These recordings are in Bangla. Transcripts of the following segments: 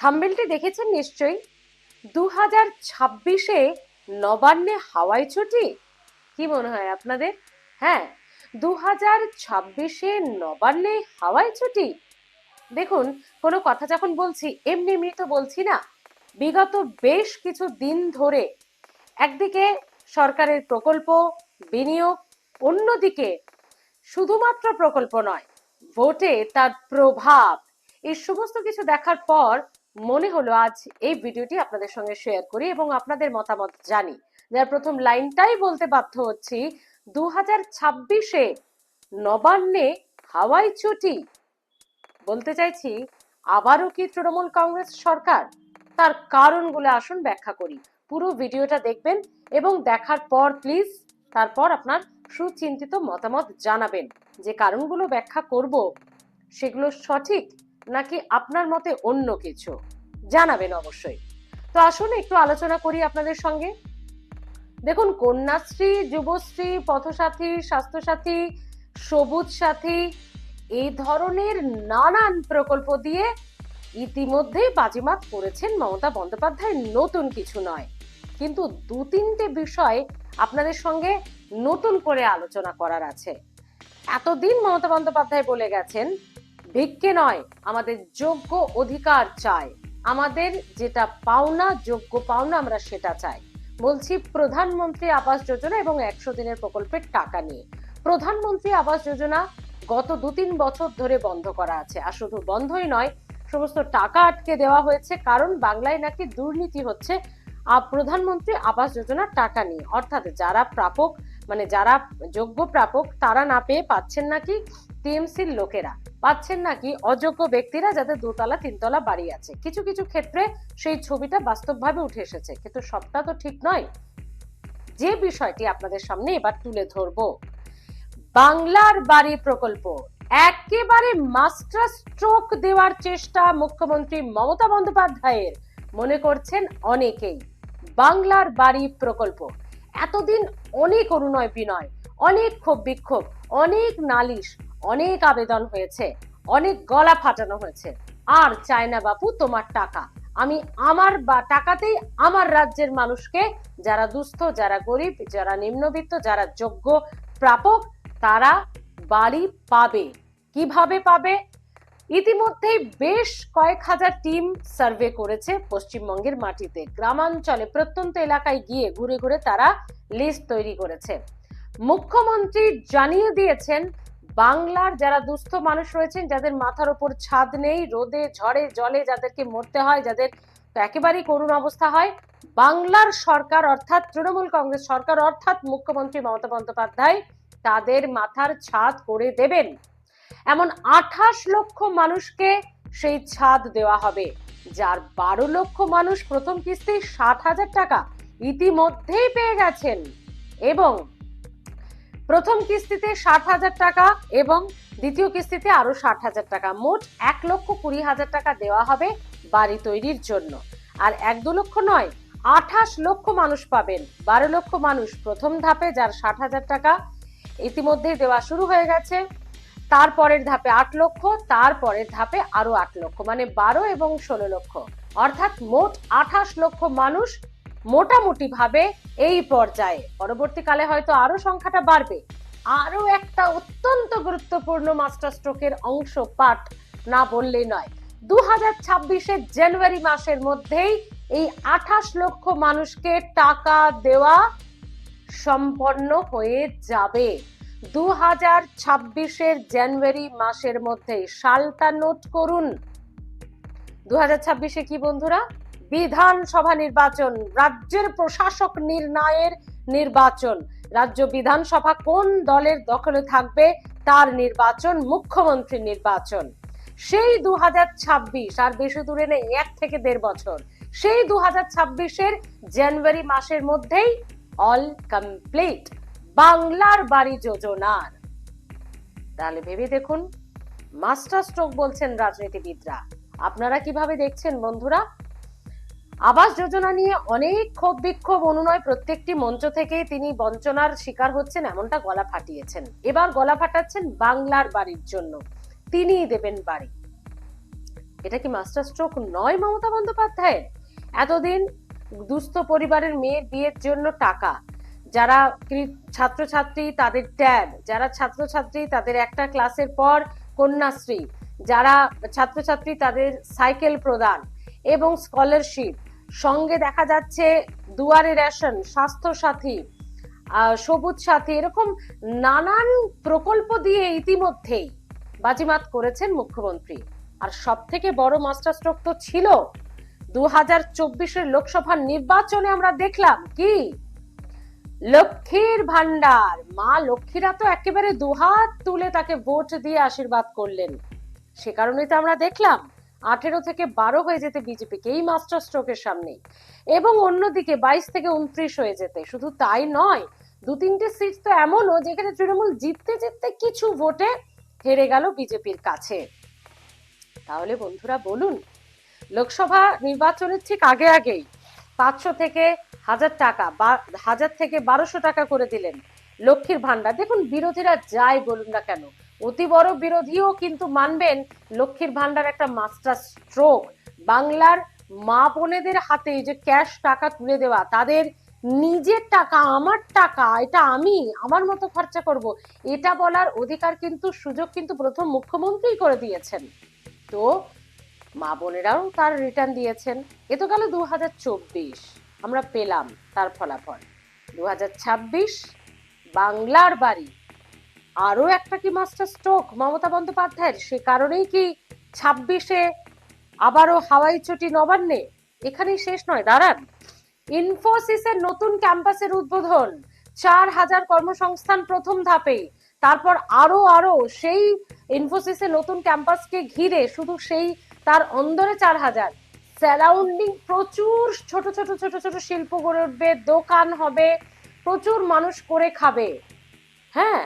থাম্বেলটি দেখেছেন নিশ্চয়ই? দু হাজার ছাব্বিশে নবান্নে হাওয়াই ছুটি? কি মনে হয় আপনাদের? হ্যাঁ দু হাজার ছাব্বিশে নবান্নে হাওয়াই ছুটি। দেখুন, কোনো কথা যখন বলছি, এমনি এমনি তো বলছি না। বিগত বেশ কিছু দিন ধরে একদিকে সরকারের প্রকল্প, বিনিয়োগ, অন্যদিকে শুধুমাত্র প্রকল্প নয়, ভোটে তার প্রভাব। এই সমস্ত কিছু দেখার পর মনে হলো আজ এই ভিডিওটি আপনাদের সঙ্গে শেয়ার করি এবং আপনাদের মতামত জানি। যার প্রথম লাইনটাই বলতে বাধ্য হচ্ছি দু হাজার ছাব্বিশে নবান্নে হাওয়াই চুটি বলতে চাইছি, আবারও কি তৃণমূল কংগ্রেস সরকার? তার কারণগুলো আসুন ব্যাখ্যা করি। পুরো ভিডিওটা দেখবেন এবং দেখার পর প্লিজ তারপর আপনার সুচিন্তিত মতামত জানাবেন। যে কারণগুলো ব্যাখ্যা করব, সেগুলো সঠিক নাকি আপনার মতে অন্য কিছু? জানাবেন অবশ্যই। তো আসুন, একটু আলোচনা করি আপনাদের সঙ্গে। দেখুন, কন্যাশ্রী, যুবশ্রী, পথসাথী, স্বাস্থ্যসাথী, সবুজ সাথী, এই ধরনের নানান প্রকল্প দিয়ে ইতিমধ্যেই বাজিমাত করেছেন মমতা বন্দ্যোপাধ্যায়। নতুন কিছু নয়। কিন্তু দু তিনটে বিষয় আপনাদের সঙ্গে নতুন করে আলোচনা করার আছে। এতদিন মমতা বন্দ্যোপাধ্যায় বলে গেছেন ভিক্ষে নয়, আমাদের যোগ্য অধিকার চাই। আমাদের যেটা পাওনা, যোগ্য পাওনা, আমরা সেটা চাই। বলছি প্রধানমন্ত্রী আবাস যোজনা এবং একশো দিনের প্রকল্পের টাকা নিয়ে। প্রধানমন্ত্রী আবাস যোজনা গত দু তিন বছর ধরে বন্ধ করা আছে। আর শুধু বন্ধই নয়, সমস্ত টাকা আটকে দেওয়া হয়েছে। কারণ বাংলায় নাকি দুর্নীতি হচ্ছে আ- প্রধানমন্ত্রী আবাস যোজনার টাকা নিয়ে। অর্থাৎ যারা প্রাপক মানে যারা যোগ্য প্রাপক, তারা না পেয়ে পাচ্ছেন নাকি টিএমসির লোকেরা। পাচ্ছেন নাকি অযোগ্য ব্যক্তিরা যাদের দোতলা, তিনতলা বাড়ি আছে। কিছু কিছু ক্ষেত্রে সেই ছবিটা বাস্তবভাবে উঠে এসেছে, কিন্তু সবটা তো ঠিক নয়। যে বিষয়টি আপনাদের সামনে এবার তুলে ধরবো। বাংলার বাড়ি প্রকল্প, একেবারে মাস্টার স্ট্রোক দেওয়ার চেষ্টা মুখ্যমন্ত্রী মমতা বন্দ্যোপাধ্যায়ের, মনে করছেন অনেকেই। বাংলার বাড়ি প্রকল্প, এতদিন অনেক অনুনয় বিনয়, অনেক ক্ষোভ বিক্ষোভ, অনেক নালিশ অনেক আবেদন হয়েছে, অনেক গলা ফাটানো হয়েছে। আর চায় না বাপু, তোমার টাকা। আমি আমার বা, টাকাতেই আমার রাজ্যের মানুষকে, যারা দুস্থ, যারা গরিব, যারা নিম্নবিত্ত, যারা যোগ্য প্রাপক, তারা বাড়ি পাবে। কীভাবে পাবে? ইতিমধ্যেই বেশ কয়েক হাজার টিম সার্ভে করেছে পশ্চিমবঙ্গের মাটিতে। গ্রামাঞ্চলে প্রত্যন্ত এলাকায় গিয়ে ঘুরে ঘুরে তারা লিস্ট তৈরি করেছে। মুখ্যমন্ত্রী জানিয়ে দিয়েছেন বাংলার যারা দুস্থ মানুষ রয়েছেন, যাদের মাথার ওপর ছাদ নেই, রোদে, ঝড়ে, জলে যাদেরকে মরতে হয়, যাদের একেবারেই করুণ অবস্থা হয়, বাংলার সরকার অর্থাৎ তৃণমূল কংগ্রেস সরকার অর্থাৎ মুখ্যমন্ত্রী মমতা বন্দ্যোপাধ্যায় তাদের মাথার ছাদ করে দেবেন। এমন আঠাশ লক্ষ মানুষকে সেই ছাদ দেওয়া হবে, যার বারো লক্ষ মানুষ প্রথম কিস্তি ষাট হাজার টাকা ইতিমধ্যেই পেয়ে গেছেন। এবং প্রথম কিস্তিতে ষাট হাজার টাকা এবং দ্বিতীয় কিস্তিতে আরও ষাট হাজার টাকা। মোট এক লক্ষ কুড়ি হাজার টাকা দেওয়া হবে বাড়ি তৈরির জন্য। আর এক দু লক্ষ নয়, আঠাশ লক্ষ মানুষ পাবেন। বারো লক্ষ মানুষ প্রথম ধাপে যার ষাট হাজার টাকা ইতিমধ্যেই দেওয়া শুরু হয়ে গেছে। তারপরের ধাপে আট লক্ষ, তারপরের ধাপে আরও আট লক্ষ মানে বারো এবং ষোলো লক্ষ। অর্থাৎ মোট আঠাশ লক্ষ মানুষ মোটামুটি ভাবে এই পর্যায়ে। পরবর্তীকালে হয়তো আরও সংখ্যাটা বাড়বে। আরও একটা অত্যন্ত গুরুত্বপূর্ণ মাস্টার স্ট্রোকের অংশ পাঠ না বললেই নয়। দু হাজার ছাব্বিশের জানুয়ারি মাসের মধ্যেই এই আঠাশ লক্ষ মানুষকে টাকা দেওয়া সম্পন্ন হয়ে যাবে। দু হাজার ছাব্বিশের জানুয়ারি মাসের মধ্যে সালটা নোট করুন। দু হাজার ছাব্বিশে কি বন্ধুরা? বিধানসভা নির্বাচন, রাজ্যের প্রশাসক নির্ণয়ের নির্বাচন। রাজ্য বিধানসভা কোন দলের দখলে থাকবে? তার নির্বাচন, মুখ্যমন্ত্রী নির্বাচন। সেই দু হাজার ছাব্বিশ, আর বেশি দূরে নেই, এক থেকে দেড় বছর। সেই দু ছাব্বিশের জানুয়ারি মাসের মধ্যেই অল কমপ্লিট বাংলার বাড়ি যোজনার। তাহলে ভেবে দেখুন, মাস্টার স্ট্রোক বলছেন রাজনীতিবিদরা। আপনারা কীভাবে দেখছেন বন্ধুরা? আবাস যোজনা নিয়ে অনেক ক্ষোভ বিক্ষোভ, অনুনয় প্রত্যেকটি মঞ্চ থেকেই তিনি বঞ্চনার শিকার হচ্ছেন, এমনটা গলা ফাটিয়েছেন। এবার গলা ফাটাচ্ছেন বাংলার বাড়ির জন্য। তিনিই দেবেন বাড়ি। এটা কি মাস্টার স্ট্রোক নয়, মমতা বন্দ্যোপাধ্যায়ের? এতদিন দুস্থ পরিবারের মেয়ের বিয়ের জন্য টাকা, যারা ছাত্রছাত্রী তাদের ট্যাব যারা ছাত্রছাত্রী তাদের একটা ক্লাসের পর কন্যাশ্রী, যারা ছাত্রছাত্রী তাদের সাইকেল প্রদান এবং স্কলারশিপ সঙ্গে দেখা যাচ্ছে দুয়ারে রেশন স্বাস্থ্য সাথী সবুজ সাথী, এরকম নানান প্রকল্প দিয়ে ইতিমধ্যেই বাজিমাত করেছেন মুখ্যমন্ত্রী। আর সব থেকে বড় মাস্টার স্ট্রোক তো ছিল। দু হাজার চব্বিশের লোকসভা নির্বাচনে আমরা দেখলাম কি? লক্ষ্মীর ভান্ডার মা লক্ষ্মীরা তো একেবারে দুহাত তুলে তাকে ভোট দিয়ে আশীর্বাদ করলেন। সে কারণেই তো আমরা দেখলাম আঠেরো থেকে বারো হয়ে যেতে বিজেপিকে এই মাস্টার স্ট্রোকের সামনে এবং অন্যদিকে বাইশ থেকে উনত্রিশ হয়ে যেতে। শুধু তাই নয়, দু তিনটে সিট তো এমনও যেখানে তৃণমূল জিততে জিততে কিছু ভোটে হেরে গেল বিজেপির কাছে। তাহলে বন্ধুরা বলুন, লোকসভা নির্বাচনের ঠিক আগে আগেই পাঁচশো থেকে হাজার টাকা বা হাজার থেকে বারোশো টাকা করে দিলেন লক্ষ্মীর ভান্ডার দেখুন, বিরোধীরা যাই বলুন না কেন অতি বড় বিরোধীও কিন্তু মানবেন লক্ষ্মীর ভান্ডার একটা মাস্টার স্ট্রোক। বাংলার মা বোনেদের হাতে যে ক্যাশ টাকা তুলে দেওয়া, তাদের নিজের টাকা, আমার টাকা, এটা আমি, আমার মতো খরচা করব, এটা বলার অধিকার কিন্তু, সুযোগ কিন্তু প্রথম মুখ্যমন্ত্রী করে দিয়েছেন। তো মা বোনেরাও তার রিটার্ন দিয়েছেন। এ তো গেল দু হাজার চব্বিশ, আমরা পেলাম তার ফলাফল। দু হাজার ছাব্বিশ, বাংলার বাড়ি। আরও একটা কি মাস্টার স্ট্রোক মমতা বন্দ্যোপাধ্যায়ের? সে কারণেই কি ছাব্বিশে আবারও হাওয়াই ছুটি নবান্নে? এখানেই শেষ নয়, দাঁড়ান। ইনফোসিসের নতুন ক্যাম্পাসের উদ্বোধন, চার হাজার কর্মসংস্থান প্রথম ধাপে। তারপর আরও আরও সেই ইনফোসিসের নতুন ক্যাম্পাসকে ঘিরে শুধু সেই তার অন্দরে চার হাজার। সারাউন্ডিং প্রচুর ছোট ছোট ছোট ছোট শিল্প গড়ে উঠবে, দোকান হবে, প্রচুর মানুষ করে খাবে। হ্যাঁ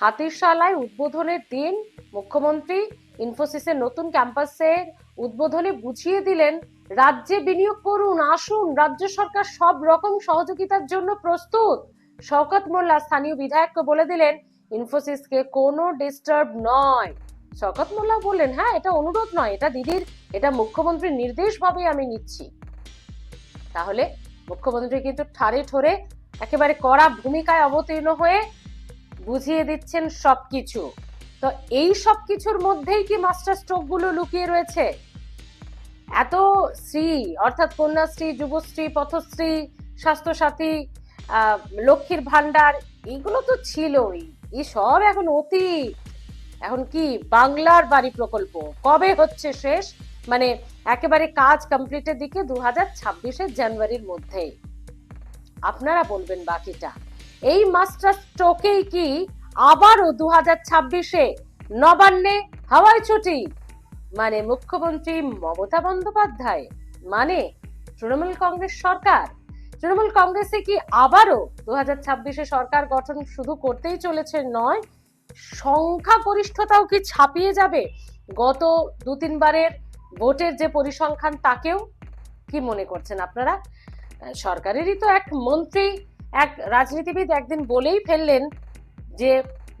হাতিরশালায় উদ্বোধনের দিন মুখ্যমন্ত্রী ইনফোসিসের নতুন ক্যাম্পাসের উদ্বোধনে বুঝিয়ে দিলেন, রাজ্যে বিনিয়োগ করুন, আসুন, রাজ্য সরকার সব রকম সহযোগিতার জন্য প্রস্তুত। শওকত মোল্লা, স্থানীয় বিধায়ককে বলে দিলেন, ইনফোসিসকে কোনো ডিস্টার্ব নয়। শওকত মোল্লা বললেন হ্যাঁ এটা অনুরোধ নয়, এটা দিদির, এটা মুখ্যমন্ত্রীর নির্দেশ ভাবে আমি নিচ্ছি। তাহলে মুখ্যমন্ত্রী কিন্তু ঠারে ঠোরে একেবারে কড়া ভূমিকায় অবতীর্ণ হয়ে বুঝিয়ে দিচ্ছেন সবকিছু। তো এই সব কিছুর মধ্যেই কি মাস্টার স্ট্রোকগুলো লুকিয়ে রয়েছে? এত শ্রী অর্থাৎ কন্যাশ্রী যুবশ্রী, পথশ্রী, স্বাস্থ্যসাথী লক্ষ্মীর ভান্ডার এইগুলো তো ছিলই। এই সব এখন অতীত। এখন কি বাংলার বাড়ি প্রকল্প? কবে হচ্ছে শেষ? মানে একেবারে কাজ কমপ্লিটের দিকে দু হাজার ছাব্বিশের জানুয়ারির মধ্যেই আপনারা বলবেন বাকিটা। এই মাস্টার স্ট্রোকেই কি আবারও দু হাজার ছাব্বিশে নবান্নে হাওয়াই ছুটি? মানে মুখ্যমন্ত্রী মমতা বন্দ্যোপাধ্যায়। মানে তৃণমূল কংগ্রেস সরকার। তৃণমূল কংগ্রেসে কি আবারও দু হাজার ছাব্বিশে সরকার গঠন শুধু করতেই চলেছে নয়? সংখ্যা গরিষ্ঠতাও কি ছাপিয়ে যাবে? গত দু তিনবারের ভোটের যে পরিসংখ্যান, তাকেও কি মনে করছেন আপনারা? সরকারেরই তো এক মন্ত্রী এক রাজনীতিবিদ একদিন বলেই ফেললেন যে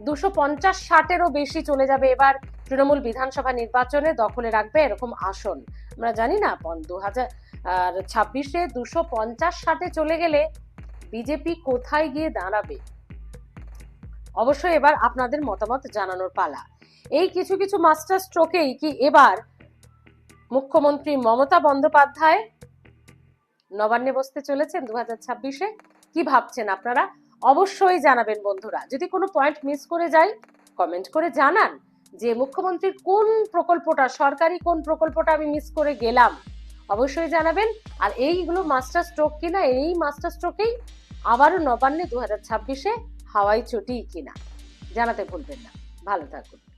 দুশো পঞ্চাশ ষাটেরও বেশি চলে যাবে এবার তৃণমূল বিধানসভা নির্বাচনে দখলে রাখবে এরকম আসন। আমরা জানি না দু হাজার ছাব্বিশে দুশো পঞ্চাশ ষাটে চলে গেলে বিজেপি কোথায় গিয়ে দাঁড়াবে? অবশ্যই এবার আপনাদের মতামত জানানোর পালা। এই কিছু কিছু মাস্টার স্ট্রোকেই কি এবার মুখ্যমন্ত্রী মমতা বন্দ্যোপাধ্যায় নবান্নে বসতে চলেছেন দু হাজার ছাব্বিশে? কি ভাবছেন আপনারা? অবশ্যই জানাবেন বন্ধুরা। যদি কোনো পয়েন্ট মিস করে যাই কমেন্ট করে জানান যে মুখ্যমন্ত্রীর কোন প্রকল্পটা, সরকারি কোন প্রকল্পটা আমি মিস করে গেলাম। অবশ্যই জানাবেন। আর এইগুলো মাস্টার স্ট্রোক কিনা, এই মাস্টার স্ট্রোকেই আবারও নবান্নে দু হাজার ছাব্বিশে হাওয়াই চটি কিনা, জানাতে ভুলবেন না। ভালো থাকুন।